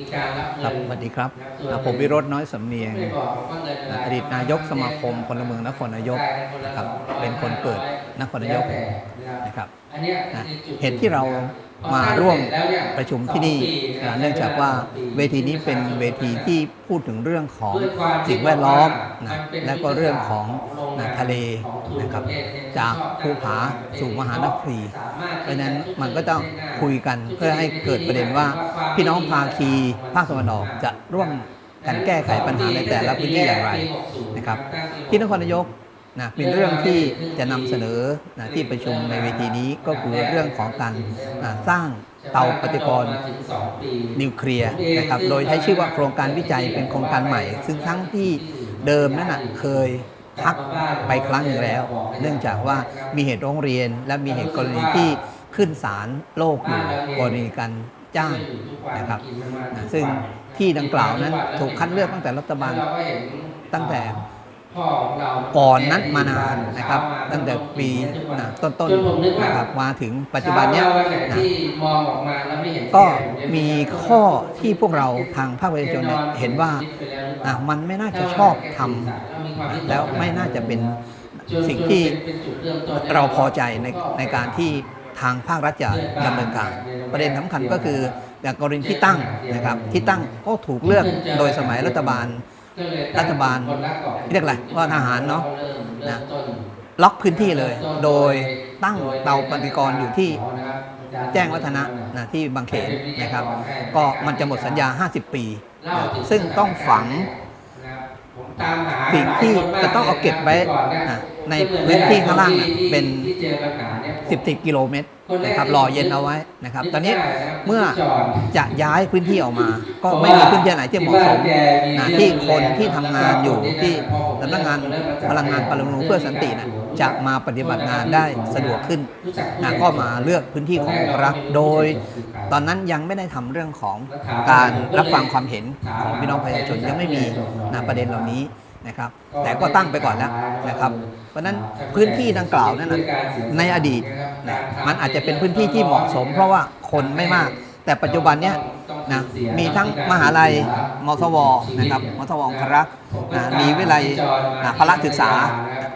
มีการรับครัเงิบนสวัสดีครับนะส่วนอ่าผมวิโรจน์น้อยสำเนียงไม่บอกว่าเงินรอดีตนายกสมาคมพลเมืองนครนายกนะครับ เป็นคนเกิดนครนายกนะครับอันเนี้ยนะคือจุดเหตุที่เรามาร่วมประชุมที่นี่อ่าเนื่องจากว่าเวทีนี้เป็นเวทีที่พูดถึงเรื่องของสิ่งแวดล้อมนะและก็เรื่องของนะทะเลนะครับ จากภูผาสู่มหานครเพราะฉะนั้นมันก็ต้องคุยกันเพื่อให้เกิดประเด็นว่า พี่น้องภาคีภาคตะวันออกจะร่วมกันแก้ไขปัญหาในแต่ละพื้นที่อย่างไรนะครับ ที่นครนายกนะเป็นเรื่องที่จะนำเสนอนะที่ประชุมในเวทีนี้ก็คือเรื่องของการสร้างเตาปฏิกรณ์นิวเคลียร์นะครับ โดยใช้ชื่อว่าโครงการวิจัยเป็นโครงการใหม่ ซึ่งทั้งที่เดิมนั้นนะเคยพักไปครั้งหนึ่งแล้ว เนื่องจากว่ามีเหตุร้องเรียน และมีเหตุกรณีที่ขึ้นศาลโลกอยู่กรณีการ จ้างนะครับ ซึ่งที่ดังกล่าวนั้นถูกคัดเลือกตั้งแต่รัฐบาลตั้งแต่ก่อนนั้นมานานนะครับ ตั้งแต่ปีต้นๆนะครับมาถึงปัจจุบันเนี้ยก็มีข้อที่พวกเราทางภาคประชาชนเห็นว่ามันไม่น่าจะชอบทำแล้วไม่น่าจะเป็นสิ่งที่เราพอใจในในการที่ ทางภาครัฐจะดำเนินการ ประเด็นสำคัญก็คืออย่างกรณีที่ตั้งนะครับที่ตั้งก็ถูกเลือกโดยสมัยรัฐบาลรัฐบาลเรียกอะไรว่าทหารเนาะนะล็อกพื้นที่เลย โดยตั้งเตาปฏิกรณ์อยู่ที่แจ้งวัฒนะนะที่บางเขนนะครับ ก็มันจะหมดสัญญา 50 ปีนะซึ่งต้องฝังสิ่งที่จะต้องเอาเก็บไว้นะ ในพื้นที่ข้างล่างน่ะเป็น10 10กิโลเมตรนะครับรอเย็นเอาไว้นะครับ ตอนนี้เมื่อจะย้ายพื้นที่ออกมา ก็ไม่มีพื้นที่ไหนที่เหมาะสมนะที่คนที่ทำงานอยู่ที่สำนักงานพลังงานปรมาณูเพื่อสันตินะจะมาปฏิบัติงานได้สะดวกขึ้นนะก็มาเลือกพื้นที่ขององครักษ์โดย ตอนนั้นยังไม่ได้ทำเรื่องของการรับฟังความเห็นของพี่น้องประชาชนยังไม่มีนะประเด็นเหล่านี้ นะครับ แต่ก็ตั้งไปก่อนแล้วนะครับ เพราะฉะนั้นพื้นที่ดังกล่าวนั้นนะในอดีตนะมันอาจจะเป็นพื้นที่ที่เหมาะสม เพราะว่าคนไม่มาก แต่ปัจจุบันเนี้ยนะมีทั้งมหาลัยมสวนะครับมสวองครักษ์นะมีวิทยาลัยนะพละศึกษา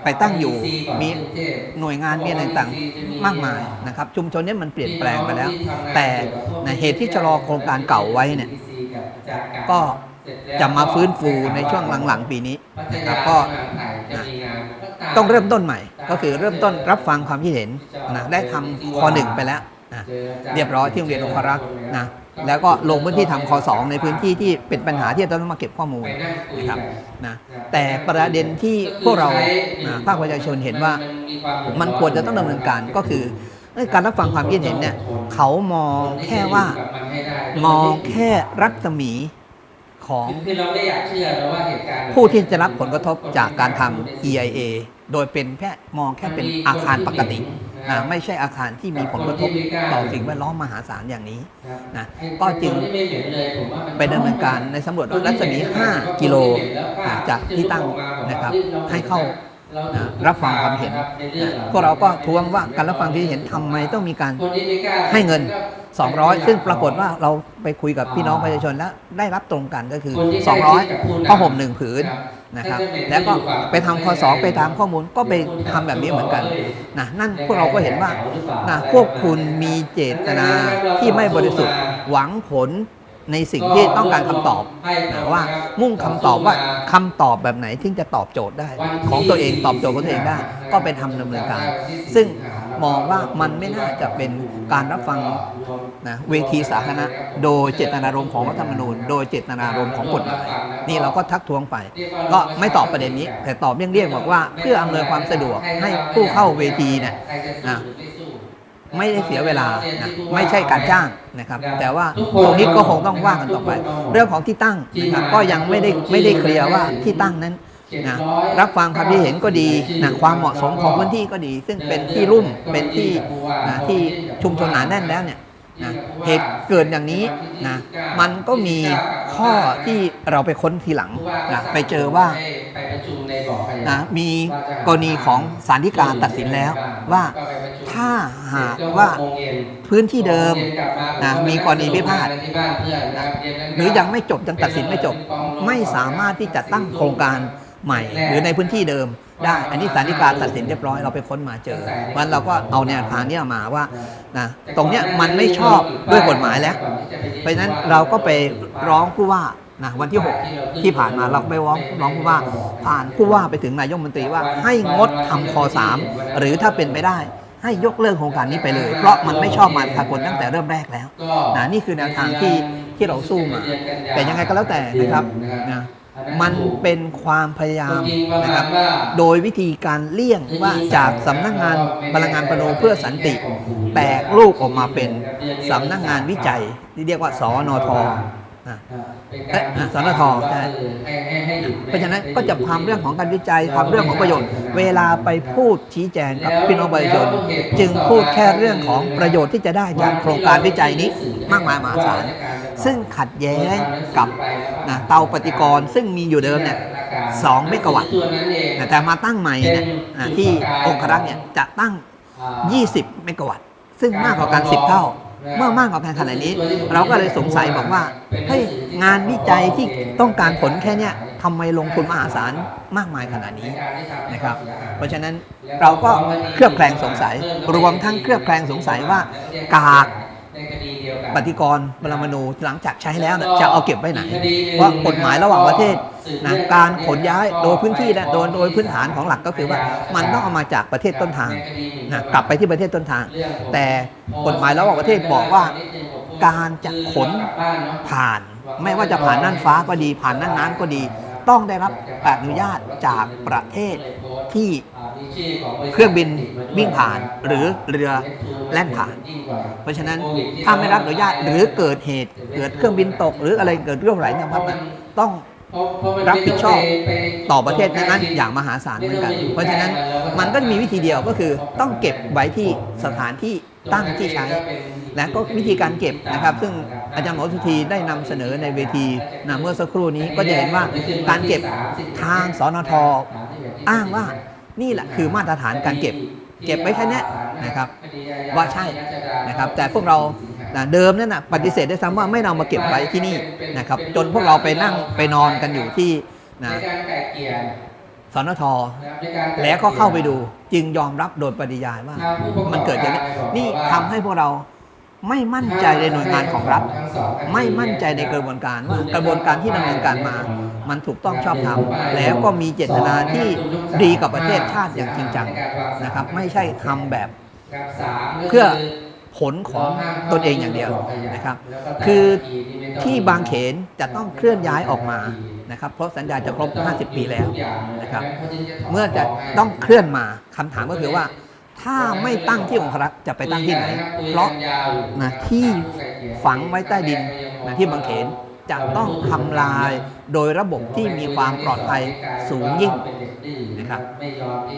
ไปตั้งอยู่มีหน่วยงานมีอะไรต่างๆมากมายนะครับ ชุมชนเนี้มันเปลี่ยนแปลงไปแล้ว แต่นะเหตุที่ชะลอโครงการเก่าไว้เนี่ยก็ จะมาฟื้นฟูในช่วงหลังๆ ปีนี้นะครับก็นะต้องเริ่มต้นใหม่ ก็คือเริ่มต้นรับฟังความคิดเห็นนะได้ทำข้อหนึ่งไปแล้วนะเรียบร้อยที่โรงเรียนองครักษ์นะแล้วก็ลงพื้นที่ทำข้อสองในพื้นที่ที่เป็นปัญหาที่จะต้องมาเก็บข้อมูลนะครับนะแต่ประเด็นที่พวกเรานะภาคประชาชนเห็นว่ามันควรจะต้องดำเนินการก็คือเอ้ยการรับฟังความคิดเห็นเนี่ยเขามองแค่ว่ามองแค่รัศมี ของคือเราได้อยากเชื่อนะว่าเหตุการณ์ผู้ที่จะรับผลกระทบจากการทำ EIA โดยเป็นแค่มองแค่เป็นอาคารปกตินะไม่ใช่อาคารที่มีผลกระทบต่อสิ่งแวดล้อมมหาศาลอย่างนี้นะก็จึงไปดำเนินการในสำรวจรัศมี 5 กิโลนะจากที่ตั้งนะครับให้เข้านะ รับฟังความเห็นนะพวกเราก็ทวงว่าการรับฟังที่เห็นทำไมต้องมีการให้เงิน 200 ซึ่งปรากฏว่าเราไปคุยกับพี่น้องประชาชนแล้วได้รับตรงกันก็คือ 200ผ้าห่มหนึ่งผืนนะครับแล้วก็ไปทำข้อสองไปตามข้อมูลก็ไปทำแบบนี้เหมือนกันนะนั่นพวกเราก็เห็นว่านะพวกคุณมีเจตนาที่ไม่บริสุทธิ์หวังผล ในสิ่งที่ต้องการคำตอบนะว่ามุ่งคำตอบว่าคำตอบแบบไหนที่จะตอบโจทย์ได้ ของตัวเองตอบโจทย์ของตัวเองได้ ก็ไปทำดำเนินการ ซึ่งมองว่ามันไม่น่าจะเป็นการรับฟังนะเวทีสาธารณะโดยเจตนารมณ์ของรัฐธรรมนูญ โดยเจตนารมณ์ของกฎหมายนี่เราก็ทักท้วงไป ก็ไม่ตอบประเด็นนี้ แต่ตอบเลี่ยงๆบอกว่า เพื่ออำนวยความสะดวกให้ผู้เข้าเวทีเนี่ยนะ ไม่ได้เสียเวลานะไม่ใช่การจ้างนะครับ แต่ว่าตรงนี้ก็คงต้องว่ากันต่อไป เรื่องของที่ตั้งนะครับก็ยังไม่ได้ไม่ได้เคลียร์ว่าที่ตั้งนั้นนะรับฟังความคิดเห็นก็ดีนะความเหมาะสมของพื้นที่ก็ดี ซึ่งเป็นที่รุ่มเป็นที่นะที่ชุมชนหนาแน่นแล้วเนี่ย นะเหตุเกิดอย่างนี้นะมันก็มีข้อที่เราไปค้นทีหลังนะไปเจอว่าไปประชุมในบ่อขยะนะมีกรณีของสารฎีกาตัดสินแล้วว่าถ้าหากว่าพื้นที่เดิมนะมีกรณีพิพาทหรือยังไม่จบยังตัดสินไม่จบ ไม่สามารถที่จะตั้งโครงการใหม่ หรือในพื้นที่เดิม ได้ อันนี้สารฎีกาตัดสินเรียบร้อยเราไปค้นมาเจอวันเราก็เอาแนวทางเนี้ยมาว่านะตรงเนี้ยมันไม่ชอบด้วยกฎหมายแล้ว เพราะฉะนั้นเราก็ไปร้องผู้ว่านะวันที่ 6 ที่ผ่านมาเราไปร้องร้องผู้ว่า ผ่านผู้ว่าไปถึงนายกรัฐมนตรีว่าให้งดทำคอ3หรือถ้าเป็นไปได้ให้ยกเลิกโครงการนี้ไปเลย เพราะมันไม่ชอบมาพากลตั้งแต่เริ่มแรกแล้วนะนี่คือแนวทางที่ที่เราสู้มา แต่ยังไงก็แล้วแต่นะครับนะ มันเป็นความพยายามนะครับ โดยวิธีการเลี่ยงว่าจากสำนักงานพลังงานประโนเพื่อสันติ แตกลูกออกมาเป็นสำนักงานวิจัย ที่เรียกว่าสอนทนะเอ๊ะอะสนทใช่เพราะฉะนั้นก็จะทำเรื่องของการวิจัยทำเรื่องของประโยชน์ เวลาไปพูดชี้แจงกับพี่น้องประชาชนจึงพูดแค่เรื่องของประโยชน์ที่จะได้จากโครงการวิจัยนี้มากมายมหาศาล ซึ่งขัดแย้งกับนะเตาปฏิกรณ์ซึ่งมีอยู่เดิมเนี่ย2เมกะวัตต์แต่มาตั้งใหม่เนี่ยที่องครักษ์เนี่ยจะตั้ง 20 เมกะวัตต์ ซึ่งมากกว่ากัน 10 เท่า เมื่อมากกว่ากันขนาดนี้ เราก็เลยสงสัยบอกว่าเฮ้ยงานวิจัยที่ต้องการผลแค่เนี้ยทำไมลงทุนมหาศาลมากมายขนาดนี้นะครับ เพราะฉะนั้นเราก็เคลือบแคลงสงสัย รวมทั้งเคลือบแคลงสงสัยว่ากาก ปฏิกรณ์ปรมาณูหลังจากใช้แล้วเนี่ยจะเอาเก็บไว้ไหนเพราะกฎหมายระหว่างประเทศนะการขนย้ายโดยพื้นที่และโดยโดยพื้นฐานของหลักก็คือว่ามันต้องเอามาจากประเทศต้นทางนะกลับไปที่ประเทศต้นทาง แต่กฎหมายระหว่างประเทศบอกว่าการจะขนผ่าน ไม่ว่าจะผ่านน่านฟ้าก็ดีผ่านน่านน้ำก็ดี ต้องได้รับอนุญาตจากประเทศที่เครื่องบินวิ่งผ่านหรือเรือแล่นผ่าน เพราะฉะนั้นถ้าไม่รับอนุญาตหรือเกิดเหตุเกิดเครื่องบินตก หรืออะไรเกิดเรื่องอะไรเนี่ยมันต้องรับผิดชอบต่อประเทศนั้นๆอย่างมหาศาลเหมือนกัน เพราะฉะนั้นมันก็มีวิธีเดียวก็คือต้องเก็บไว้ที่สถานที่ตั้งที่ใช้ และก็วิธีการเก็บนะครับ ซึ่งอาจารย์หมอสุธีได้นำเสนอในเวทีนะเมื่อสักครู่นี้ก็จะเห็นว่าการเก็บทางสนทอ้างว่านี่แหละคือมาตรฐานการเก็บ เก็บไว้แค่นี้นะครับว่าใช่นะครับแต่พวกเรานะเดิมนั่นนะปฏิเสธได้ซ้ำว่าไม่นำมาเก็บไว้ที่นี่นะครับจนพวกเราไปนั่งไปนอนกันอยู่ที่นะสนทแล้วก็เข้าไปดูจึงยอมรับโดยปริยายว่ามันเกิดอย่างนี้นี่ว่าทำให้พวกเรา ไม่มั่นใจในหน่วยงานของรัฐ ไม่มั่นใจในกระบวนการว่ากระบวนการที่ดำเนินการมา มันถูกต้องชอบธรรมแล้วก็มีเจตนาที่ดีกับประเทศชาติอย่างจริงจังนะครับ ไม่ใช่ทำแบบเพื่อผลของตนเองอย่างเดียวนะครับ คือที่บางเขนจะต้องเคลื่อนย้ายออกมานะครับ เพราะสัญญาจะครบ 50 ปีแล้วนะครับ เมื่อจะต้องเคลื่อนมาคำถามก็คือว่า ถ้าไม่ตั้งที่องครักษ์จะไปตั้งที่ไหน เพราะนะที่ฝังไว้ใต้ดินนะที่บางเขนจะต้องทำลายโดยระบบที่มีความปลอดภัยสูงยิ่งนะครับ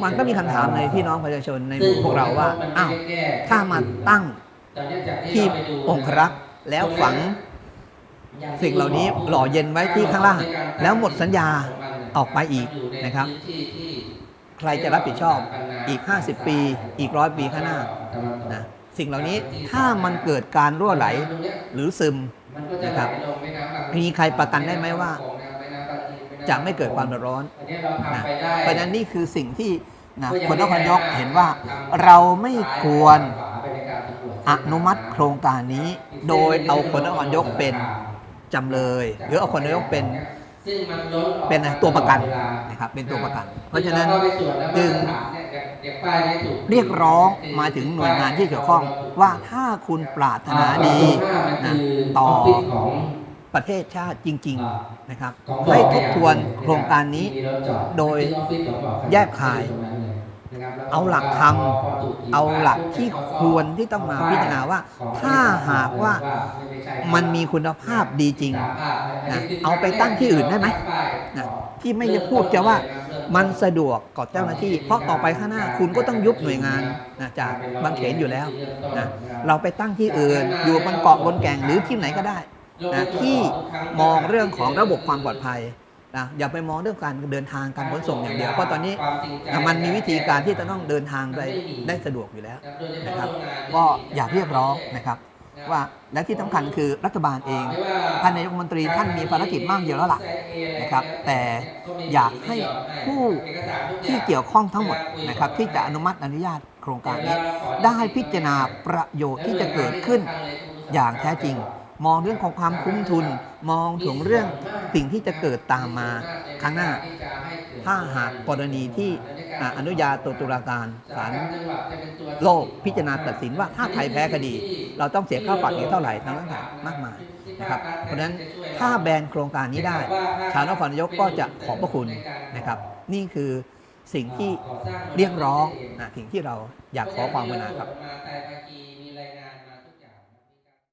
มันก็มีคำถามในพี่น้องประชาชนในหมู่พวกเราว่าอ้าวถ้ามาตั้งที่องครักษ์แล้วฝังสิ่งเหล่านี้หล่อเย็นไว้ที่ข้างล่าง แล้วหมดสัญญาออกไปอีกนะครับ ใครจะรับผิดชอบอีก 50 ปี อีกร้อยปีข้างหน้านะสิ่งเหล่านี้ถ้ามันเกิดการรั่วไหลหรือซึมนะครับมีใครประกันได้ไหมว่า จะไม่เกิดความเดือดร้อนนะเพราะฉะนั้นนี่คือสิ่งที่นะคนนครยกเห็นว่าเราไม่ควรอนุมัติโครงการนี้ โดยเอาคนนครยกเป็นจำเลย หรือเอาคนนายกเป็น เป็นตัวประกันนะครับเป็นตัวประกัน เพราะฉะนั้นจึงเรียกร้องมาถึงหน่วยงานที่เกี่ยวข้องว่าถ้าคุณปรารถนาดีนะต่อประเทศชาติจริง ๆ นะครับ ให้ทบทวนโครงการนี้โดยแยกคาย เอาหลักธรรมเอาหลักที่ควรที่ต้องมาพิจารณาว่า ถ้าหากว่ามันมีคุณภาพดีจริงนะเอาไปตั้งที่อื่นได้ไหมนะที่ไม่จะพูดจะว่ามันสะดวกกับเจ้าหน้าที่ เพราะต่อไปข้างหน้าคุณก็ต้องยุบหน่วยงานนะจากบางเขนอยู่แล้วนะเราไปตั้งที่อื่น อยู่บนเกาะบนแก่งหรือที่ไหนก็ได้นะที่มองเรื่องของระบบความปลอดภัย นะอย่าไปมองเรื่องการเดินทางการขนส่งอย่างเดียวเพราะตอนนี้นะมันมีวิธีการที่จะต้องเดินทางไปได้สะดวกอยู่แล้วนะครับ ก็อยากเรียกร้องนะครับ ว่าและที่สำคัญคือรัฐบาลเองท่านนายกรัฐมนตรีท่านมีภารกิจมากเยอะแล้วล่ะนะครับ แต่อยากให้ผู้ที่เกี่ยวข้องทั้งหมดนะครับ ที่จะอนุมัติอนุญาตโครงการนี้ ได้พิจารณาประโยชน์ที่จะเกิดขึ้นอย่างแท้จริง มองเรื่องของความคุ้มทุน มองถึงเรื่องสิ่งที่จะเกิดตามมาข้างหน้า ถ้าหากกรณีที่อนุญาโตตุลาการศาลโลกพิจารณาตัดสินว่าถ้าไทยแพ้คดี เราต้องเสียค่าปรับอีกเท่าไหร่ทั้งนั้นมากมายนะครับเพราะฉะนั้นถ้าแบนโครงการนี้ได้ ชาวนครนายกก็จะขอบพระคุณนะครับ นี่คือสิ่งที่เรียกร้องนะสิ่งที่เราอยากขอความกรุณาครับ